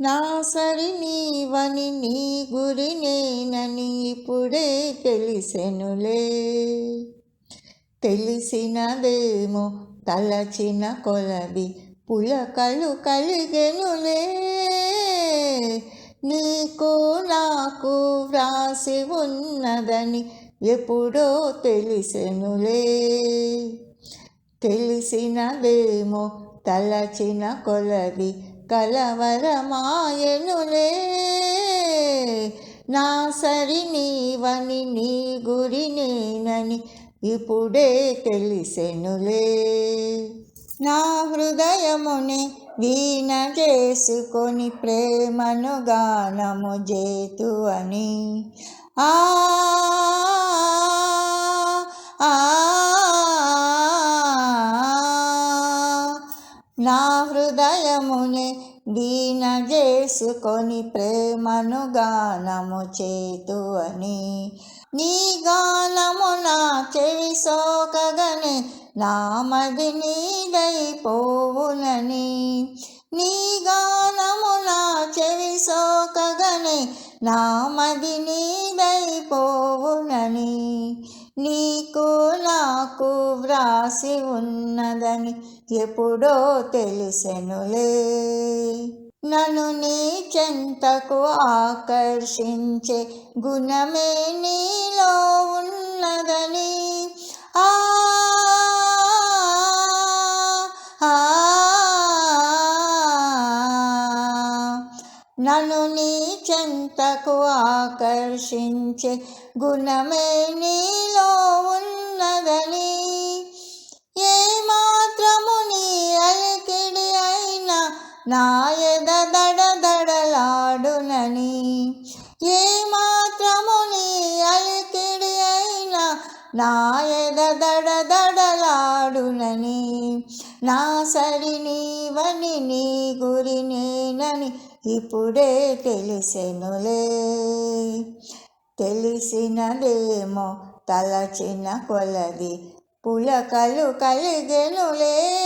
నా సరి నీవని నీ గురి నేనని ఇప్పుడే తెలిసెనులే. తెలిసినదేమో తలచిన కొలవి పులకలు కలిగెనులే. నీకు నాకు వ్రాసి ఉన్నదని ఎప్పుడో తెలిసెనులే. తెలిసినదేమో తలచిన కొలవి కలవరమాయనులే. నా సరి నీవని నీ గురి నేనని ఇప్పుడే తెలిసెనులే. నా హృదయముని వీణ చేసుకొని ప్రేమను గానము జేతు అని ఆ, నా హృదయముని దీన చేసుకొని ప్రేమను గానము చేతు అని. నీ గానము నా చెవి సోకగని నామది నీదైపోవునని నీ గానము నా చెవి సోకగని నామది నీదైపోవునని నీకు నాకు వ్రాసి ఉన్నదని ఎప్పుడో తెలిసెనులే నన్ను నీ చెంతకు ఆకర్షించే గుణమే నీలో ఉన్నదని ఆ నన్ను నీ చెంతకు ఆకర్షించే గుణమే నీలో ఉన్న అయినా నా ఎద దడదడలాడునని. ఏ మాత్రము నీ అలికిడి అయినా నా ఎద దడదడలాడునని. నా సరి నీవని నీ గురి నేనని ఇప్పుడే తెలిసెనులే. తెలిసినదేమో తలచిన కొలది పులకలు కలిగెనులే.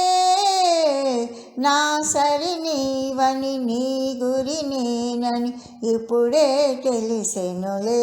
నా సరి నీవని నీ గురి నేనని ఇప్పుడే తెలిసెనులే.